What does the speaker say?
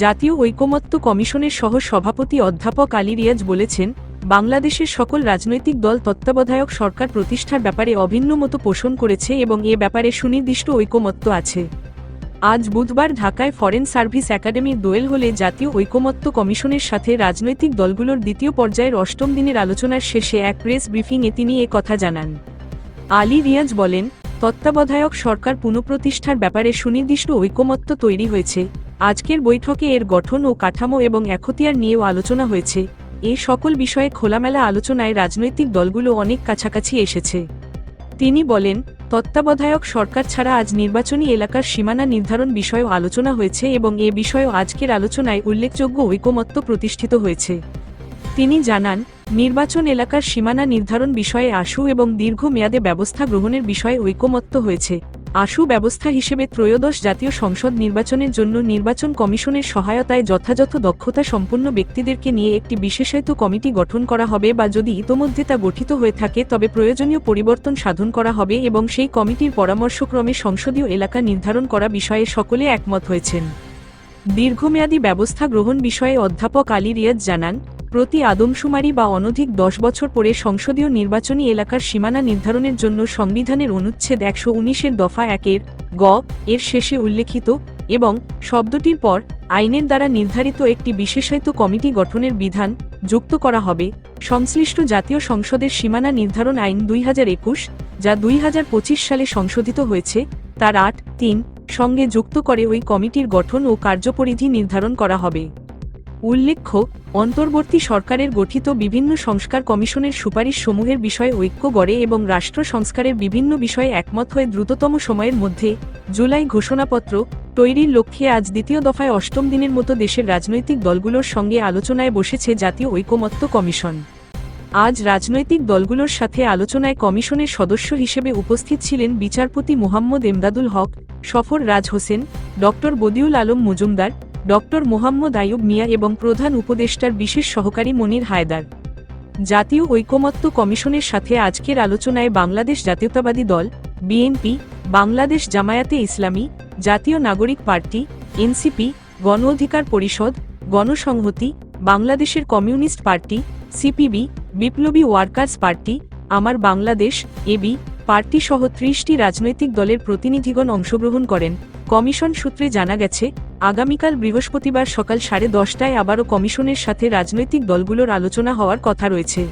জাতীয় ঐকমত্য কমিশনের সহ সভাপতি অধ্যাপক আলী রিয়াজ বলেছেন, বাংলাদেশের সকল রাজনৈতিক দল তত্ত্বাবধায়ক সরকার প্রতিষ্ঠার ব্যাপারে অভিন্ন মতো পোষণ করেছে এবং এ ব্যাপারে সুনির্দিষ্ট ঐকমত্য আছে। আজ বুধবার ঢাকায় ফরেন সার্ভিস একাডেমির দোয়েল হলে জাতীয় ঐকমত্য কমিশনের সাথে রাজনৈতিক দলগুলোর দ্বিতীয় পর্যায়ের অষ্টম দিনের আলোচনার শেষে এক প্রেস ব্রিফিংয়ে তিনি এ কথা জানান। আলী রিয়াজ বলেন, তত্ত্বাবধায়ক সরকার পুনঃপ্রতিষ্ঠার ব্যাপারে সুনির্দিষ্ট ঐকমত্য তৈরি হয়েছে আজকের বৈঠকে এর গঠন ও কাঠামো এবং এখতিয়ার নিয়েও আলোচনা হয়েছে। এ সকল বিষয়ে খোলামেলা আলোচনায় রাজনৈতিক দলগুলো অনেক কাছাকাছি এসেছে। তিনি বলেন, তত্ত্বাবধায়ক সরকার ছাড়া আজ নির্বাচনী এলাকার সীমানা নির্ধারণ বিষয়েও আলোচনা হয়েছে এবং এ বিষয়েও আজকের আলোচনায় উল্লেখযোগ্য ঐকমত্য প্রতিষ্ঠিত হয়েছে। তিনি জানান, নির্বাচন এলাকার সীমানা নির্ধারণ বিষয়ে আশু এবং দীর্ঘমেয়াদে ব্যবস্থা গ্রহণের বিষয়ে ঐকমত্য হয়েছে। আশু ব্যবস্থা হিসেবে ত্রয়োদশ জাতীয় সংসদ নির্বাচনের জন্য নির্বাচন কমিশনের সহায়তায় যথাযথ দক্ষতা সম্পন্ন ব্যক্তিদেরকে নিয়ে একটি বিশেষায়িত কমিটি গঠন করা হবে বা যদি ইতোমধ্যে তা গঠিত হয়ে থাকে, তবে প্রয়োজনীয় পরিবর্তন সাধন করা হবে এবং সেই কমিটির পরামর্শক্রমে সংসদীয় এলাকা নির্ধারণ করা বিষয়ে সকলে একমত হয়েছেন। দীর্ঘমেয়াদী ব্যবস্থা গ্রহণ বিষয়ে অধ্যাপক আলী রিয়াজ জানান প্রতি আদমশুমারি বা অনধিক দশ বছর পরে সংসদীয় নির্বাচনী এলাকার সীমানা নির্ধারণের জন্য সংবিধানের অনুচ্ছেদ একশো উনিশের দফা একের গ এর শেষে উল্লেখিত এবং শব্দটির পর আইনের দ্বারা নির্ধারিত একটি বিশেষায়িত কমিটি গঠনের বিধান যুক্ত করা হবে। সংশ্লিষ্ট জাতীয় সংসদের সীমানা নির্ধারণ আইন দুই হাজার একুশ, যা দুই হাজার পঁচিশ সালে সংশোধিত হয়েছে, তার আট তিন সঙ্গে যুক্ত করে ওই কমিটির গঠন ও কার্যপরিধি নির্ধারণ করা হবে। উল্লেখ্য, অন্তর্বর্তী সরকারের গঠিত বিভিন্ন সংস্কার কমিশনের সুপারিশ সমূহের বিষয়ে ঐক্য গড়ে এবং রাষ্ট্র সংস্কারের বিভিন্ন বিষয়ে একমত হয়ে দ্রুততম সময়ের মধ্যে জুলাই ঘোষণাপত্র তৈরির লক্ষ্যে আজ দ্বিতীয় দফায় অষ্টম দিনের মতো দেশের রাজনৈতিক দলগুলোর সঙ্গে আলোচনায় বসেছে জাতীয় ঐকমত্য কমিশন। আজ রাজনৈতিক দলগুলোর সাথে আলোচনায় কমিশনের সদস্য হিসেবে উপস্থিত ছিলেন বিচারপতি মোহাম্মদ এমদাদুল হক, সফর রাজ হোসেন ড বদিউল আলম মজুমদার ডক্টর মোহাম্মদ আয়ুব মিয়া এবং প্রধান উপদেষ্টার বিশেষ সহকারী মনির হায়দার। জাতীয় ঐকমত্য কমিশনের সাথে আজকের আলোচনায় বাংলাদেশ জাতীয়তাবাদী দল, বিএনপি, বাংলাদেশ জামায়াতে ইসলামী, জাতীয় নাগরিক পার্টি, এনসিপি, গণ অধিকার পরিষদ, গণসংহতি, বাংলাদেশের communist party, CPB, Biplobi workers party, Amar Bangladesh, AB party সহ ত্রিশটি রাজনৈতিক দলের প্রতিনিধিগণ অংশগ্রহণ করেন। কমিশন সূত্রে জানা গেছে, আগামীকাল বৃহস্পতিবার সকাল সাড়ে দশটায় আবারও কমিশনের সাথে রাজনৈতিক দলগুলোর আলোচনা হওয়ার কথা রয়েছে।